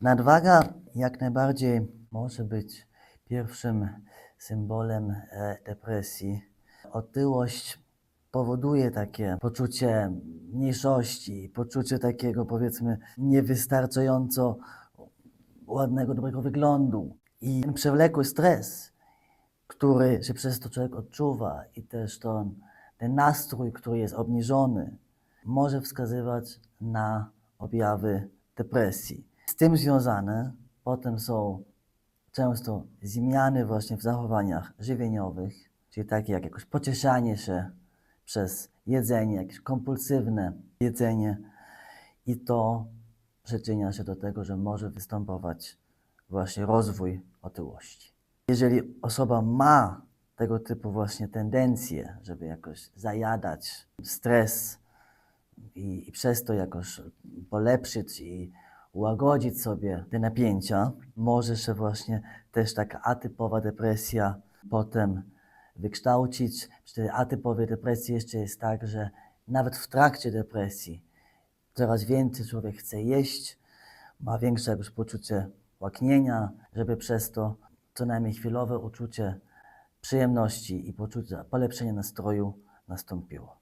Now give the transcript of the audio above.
Nadwaga jak najbardziej może być pierwszym symbolem e, depresji. Otyłość powoduje takie poczucie mniejszości, poczucie takiego powiedzmy niewystarczająco ładnego, dobrego wyglądu. I przewlekły stres, który się przez to człowiek odczuwa i też to, ten nastrój, który jest obniżony, może wskazywać na objawy depresji. Tym związane potem są często zmiany właśnie w zachowaniach żywieniowych, czyli takie jak jakoś pocieszanie się przez jedzenie, jakieś kompulsywne jedzenie i to przyczynia się do tego, że może występować właśnie rozwój otyłości. Jeżeli osoba ma tego typu właśnie tendencje, żeby jakoś zajadać stres i, i przez to jakoś polepszyć i ułagodzić sobie te napięcia, może się właśnie też taka atypowa depresja potem wykształcić. Przy tej atypowej depresji jeszcze jest tak, że nawet w trakcie depresji coraz więcej człowiek chce jeść, ma większe jakieś poczucie łaknienia, żeby przez to co najmniej chwilowe uczucie przyjemności i poczucie polepszenia nastroju nastąpiło.